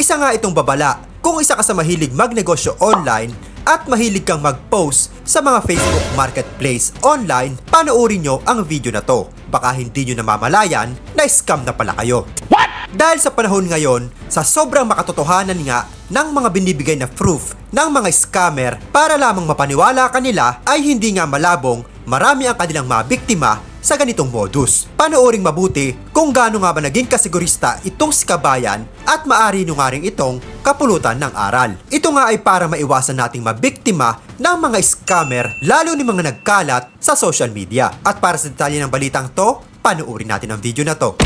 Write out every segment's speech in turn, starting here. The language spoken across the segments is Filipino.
Isa nga itong babala kung isa ka sa mahilig magnegosyo online at mahilig kang mag-post sa mga Facebook Marketplace online, panoorin nyo ang video na to. Baka hindi nyo namamalayan na scam na pala kayo. Dahil sa panahon ngayon, sa sobrang makatotohanan nga ng mga binibigay na proof ng mga scammer para lamang mapaniwala kanila ay hindi nga malabong marami ang kanilang mga biktima sa ganitong modus. Panooring mabuti kung gaano nga ba naging kasigurista itong si Kabayan at maari nyo nga rin itong kapulutan ng aral. Ito nga ay para maiwasan nating mabiktima ng mga scammer lalo ni mga nagkalat sa social media. At para sa detalye ng balitang to, panoorin natin ang video na to.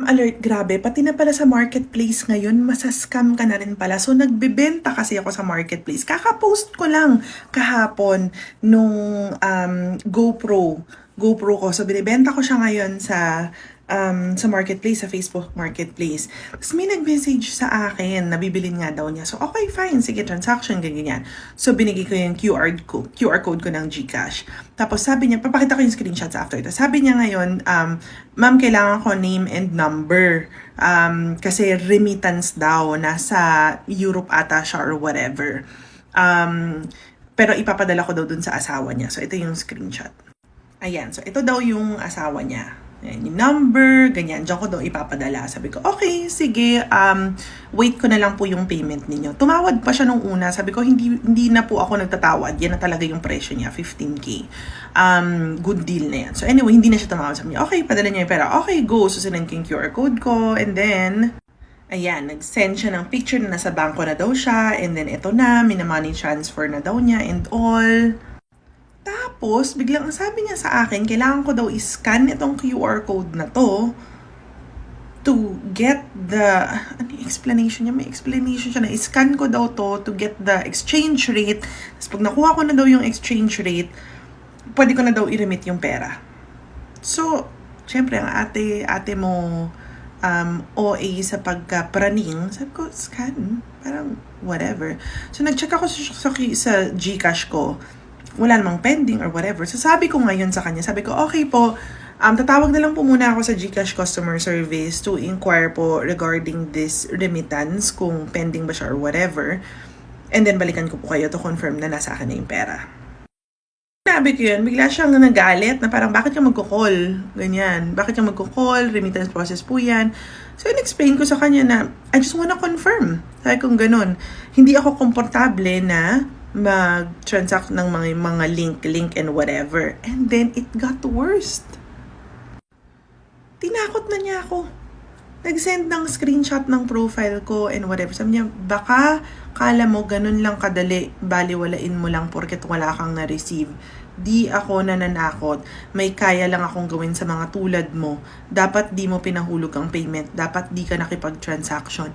Alert, grabe. Pati na pala sa marketplace ngayon, masascam ka na rin pala. So, nagbebenta kasi ako sa marketplace. Kaka-post ko lang kahapon nung um, GoPro. GoPro ko. So, binibenta ko siya ngayon sa um, sa marketplace, sa Facebook marketplace. Tapos may nag-message sa akin, nabibilin nga daw niya. So, okay, fine. Sige, transaction, ganyan. So, binigay ko yung QR code, QR code ko ng GCash. Tapos sabi niya, papakita ko yung screenshots after ito. Sabi niya ngayon, um, ma'am, kailangan ko name and number. Um, kasi remittance daw, nasa Europe ata siya or whatever. Um, pero ipapadala ko daw dun sa asawa niya. So, ito yung screenshot. Ayan, so ito daw yung asawa niya. Ayan, yung number, ganyan. Diyan ko daw ipapadala. Sabi ko, okay, sige, um, wait ko na lang po yung payment ninyo. Tumawad pa siya nung una. Sabi ko, hindi, hindi na po ako nagtatawad. Yan na talaga yung presyo niya, 15K. Um, good deal na yan. So anyway, hindi na siya tumawad. Sabi niya, okay, padala niya yung pera. Okay, go. So sinend ko yung QR code ko. And then, Ayan, nag-send siya ng picture na nasa bangko na daw siya. And then, ito na, minamoney transfer na daw niya and all. Tapos, biglang ang sabi niya sa akin, kailangan ko daw i-scan itong QR code na to to get the, ano explanation niya? May explanation siya na i-scan ko daw to to get the exchange rate. Tapos pag nakuha ko na daw yung exchange rate, pwede ko na daw i-remit yung pera. So, syempre, ang ate, ate mo, um, OA sa pagka-praning, sabi ko, scan, parang whatever. So, nag-check ako sa, sa, sa Gcash ko, wala namang pending or whatever. So, sabi ko ngayon sa kanya, sabi ko, okay po, um, tatawag na lang po muna ako sa Gcash customer service to inquire po regarding this remittance, kung pending ba siya or whatever. And then, balikan ko po kayo to confirm na nasa akin na yung pera. Sabi ko yun, bigla siyang nagalit na parang bakit ka magko-call? Ganyan. Bakit ka magko-call? Remittance process po yan. So, in-explain ko sa kanya na I just wanna confirm. Sabi kong ganun. Hindi ako komportable na mag-transact ng mga, mga link, link and whatever. And then, it got worse. Tinakot na niya ako nag-send ng screenshot ng profile ko and whatever. Sabi niya, baka kala mo ganun lang kadali, baliwalain mo lang porket wala kang na-receive. Di ako nananakot. May kaya lang akong gawin sa mga tulad mo. Dapat di mo pinahulog ang payment. Dapat di ka nakipag-transaction.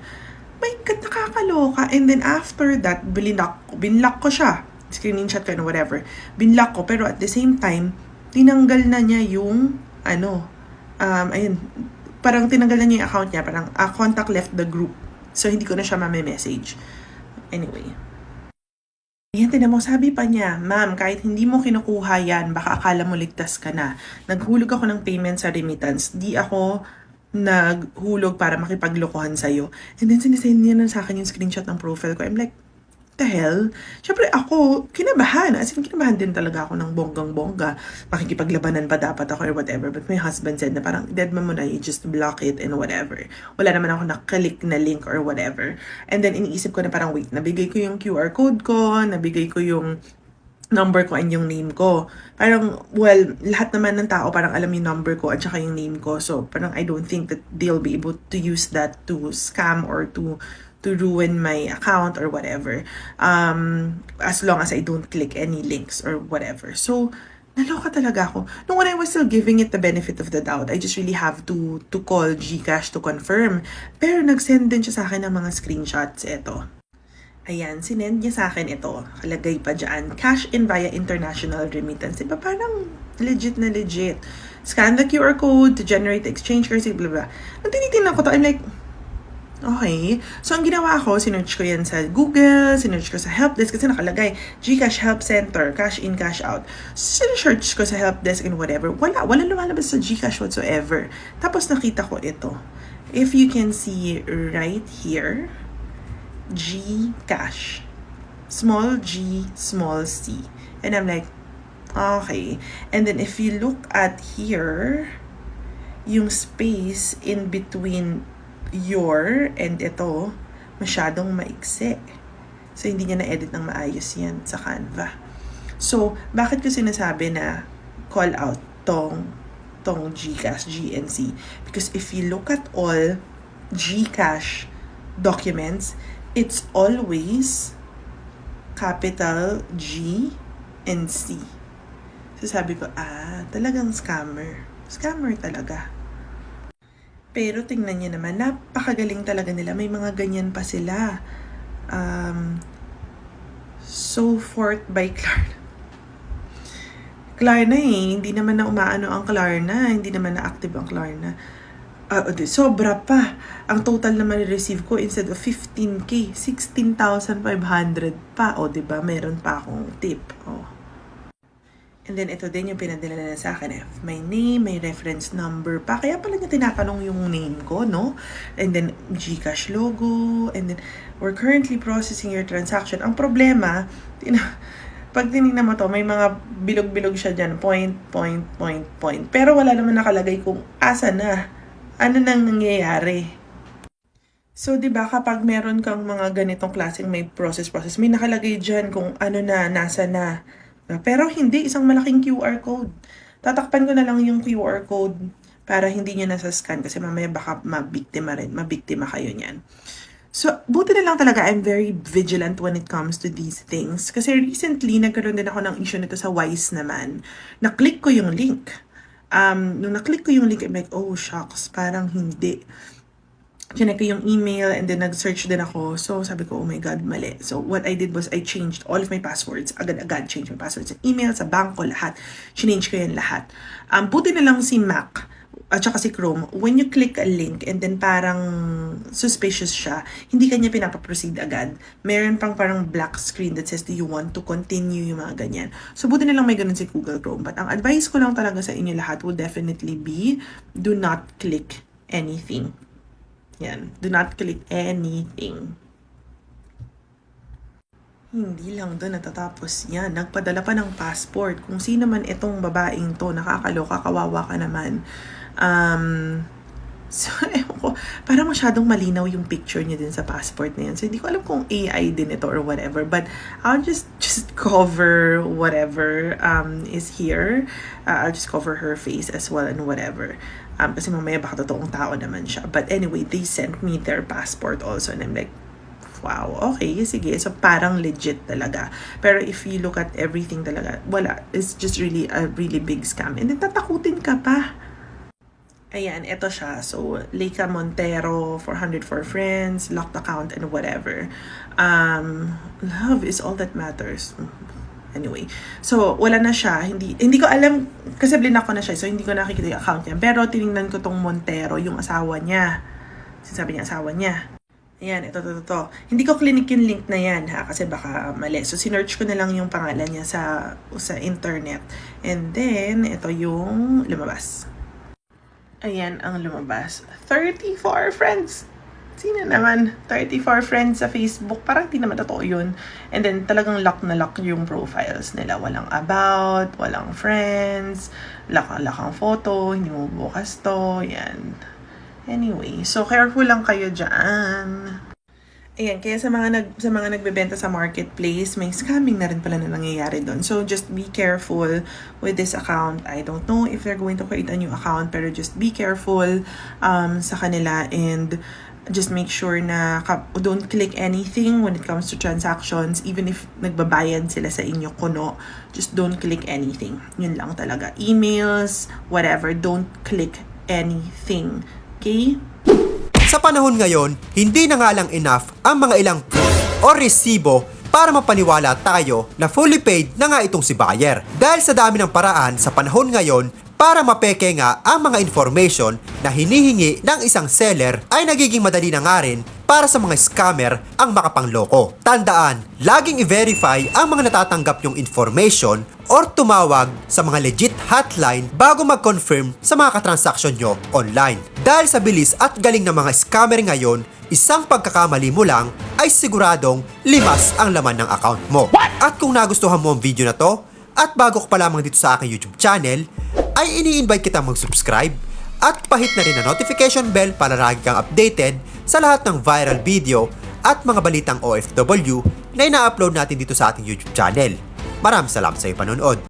May God, nakakaloka. And then after that, binlock, binlock ko siya. Screenshot ko and whatever. Binlock ko. Pero at the same time, tinanggal na niya yung, ano, um, ayun, parang tinanggal na niya yung account niya, parang uh, contact left the group. So, hindi ko na siya mame-message. Anyway. Yan, tinan mo, sabi pa niya, Ma'am, kahit hindi mo kinukuha yan, baka akala mo ligtas ka na. Naghulog ako ng payment sa remittance. Di ako naghulog para makipaglokohan sa'yo. And then, sinisend niya na sa akin yung screenshot ng profile ko. I'm like, the hell? Siyempre ako, kinabahan. As in, kinabahan din talaga ako ng bonggang-bongga. Makikipaglabanan pa dapat ako or whatever. But my husband said na parang, dead mo na, you just block it and whatever. Wala naman ako nakalik na link or whatever. And then, iniisip ko na parang, wait, nabigay ko yung QR code ko, nabigay ko yung number ko and yung name ko. Parang, well, lahat naman ng tao parang alam yung number ko at saka yung name ko. So, parang I don't think that they'll be able to use that to scam or to to ruin my account or whatever. Um, as long as I don't click any links or whatever. So, naloka talaga ako. Nung when I was still giving it the benefit of the doubt, I just really have to to call Gcash to confirm. Pero nag-send din siya sa akin ng mga screenshots. Ito. Ayan, sinend niya sa akin ito. Kalagay pa dyan. Cash in via international remittance. Diba parang legit na legit. Scan the QR code to generate the exchange currency, blah blah. Nung tinitingnan ko to, I'm like, Okay. So, ang ginawa ko, sinerch ko yan sa Google, sinerch ko sa helpdesk kasi nakalagay Gcash Help Center, cash in, cash out. Sinerch ko sa helpdesk and whatever. Wala, wala lumalabas sa Gcash whatsoever. Tapos, nakita ko ito. If you can see right here, G cash. Small g, small c. And I'm like, okay. And then if you look at here, yung space in between your and ito, masyadong maiksi. So, hindi niya na-edit ng maayos yan sa Canva. So, bakit ko sinasabi na call out tong tong GCash, GNC? Because if you look at all GCash documents, it's always capital G and C. So sabi ko, ah, talagang scammer. Scammer talaga. Pero tingnan niyo naman, napakagaling talaga nila. May mga ganyan pa sila. Um, so forth by Klarna. Klarna eh, hindi naman na umaano ang Klarna, hindi naman na active ang Klarna. Di, sobra pa. Ang total na ma-receive ko instead of 15k, 16,500 pa. O, di ba? Meron pa akong tip. O. And then, ito din yung pinadala na sa akin. eh. My name, may reference number pa. Kaya pala niya tinatanong yung name ko, no? And then, Gcash logo. And then, we're currently processing your transaction. Ang problema, tina- pag tinignan mo to, may mga bilog-bilog siya dyan. Point, point, point, point. Pero wala naman nakalagay kung asa na. Ano nang nangyayari. So, di ba kapag meron kang mga ganitong klaseng may process-process, may nakalagay dyan kung ano na, nasa na. Pero hindi, isang malaking QR code. Tatakpan ko na lang yung QR code para hindi nyo nasa scan kasi mamaya baka mabiktima rin, mabiktima kayo niyan. So, buti na lang talaga I'm very vigilant when it comes to these things. Kasi recently, nagkaroon din ako ng issue nito sa Wise naman. Na-click ko yung link. Um, nung na-click ko yung link, I'm like, oh, shucks, parang hindi. Chinek ko yung email and then nag-search din ako. So, sabi ko, oh my God, mali. So, what I did was I changed all of my passwords. Agad-agad change my passwords sa email, sa banko, lahat. Change ko yan lahat. Um, buti na lang si Mac at saka si Chrome, when you click a link and then parang suspicious siya, hindi kanya pinapaproceed agad. Meron pang parang black screen that says, do you want to continue yung mga ganyan. So, buti na lang may ganun si Google Chrome. But ang advice ko lang talaga sa inyo lahat will definitely be, do not click anything. Yan. Do not click anything. Hindi lang doon natatapos yan. Nagpadala pa ng passport. Kung sino man itong babaeng to, nakakaloka, kawawa ka naman. Um, so, ewan ko, parang masyadong malinaw yung picture niya din sa passport na yan. So, hindi ko alam kung AI din ito or whatever. But, I'll just, just cover whatever um, is here. Uh, I'll just cover her face as well and whatever. Um, kasi mamaya baka totoong tao naman siya. But anyway, they sent me their passport also. And I'm like, wow, okay, sige. So, parang legit talaga. Pero if you look at everything talaga, wala. It's just really a really big scam. And then, tatakutin ka pa. Ayan, ito siya. So, Leica Montero, 404 friends, locked account, and whatever. Um, love is all that matters. Anyway, so wala na siya. Hindi hindi ko alam kasi blinak ko na siya. So hindi ko nakikita yung account niya. Pero tiningnan ko tong Montero, yung asawa niya. Sinasabi niya asawa niya. Ayan, ito, ito, ito. Hindi ko clinic yung link na yan ha, kasi baka mali. So, sinearch ko na lang yung pangalan niya sa, sa internet. And then, ito yung lumabas. Ayan ang lumabas. 34 friends! Sino naman? 34 friends sa Facebook. Parang di naman totoo yun. And then, talagang lock na lock yung profiles nila. Walang about, walang friends, lock-lock ang photo, hindi mo bukas to, yan. Anyway, so careful lang kayo dyan. Ayan, kaya sa mga nag sa mga nagbebenta sa marketplace, may scamming na rin pala na nangyayari doon. So just be careful with this account. I don't know if they're going to create a new account, pero just be careful um, sa kanila and just make sure na don't click anything when it comes to transactions even if nagbabayad sila sa inyo kuno just don't click anything yun lang talaga emails whatever don't click anything okay Sa panahon ngayon, hindi na nga lang enough ang mga ilang proof o resibo para mapaniwala tayo na fully paid na nga itong si buyer. Dahil sa dami ng paraan sa panahon ngayon para mapeke nga ang mga information na hinihingi ng isang seller ay nagiging madali na nga rin para sa mga scammer ang makapangloko. Tandaan, laging i-verify ang mga natatanggap yung information or tumawag sa mga legit hotline bago mag-confirm sa mga katransaksyon nyo online. Dahil sa bilis at galing ng mga scammer ngayon, isang pagkakamali mo lang ay siguradong limas ang laman ng account mo. At kung nagustuhan mo ang video na to, at bago ka pa lamang dito sa aking YouTube channel, ay ini-invite kitang mag-subscribe at pahit na rin ang notification bell para lagi kang updated sa lahat ng viral video at mga balitang OFW na ina-upload natin dito sa ating YouTube channel. Maraming salamat sa iyong panonood.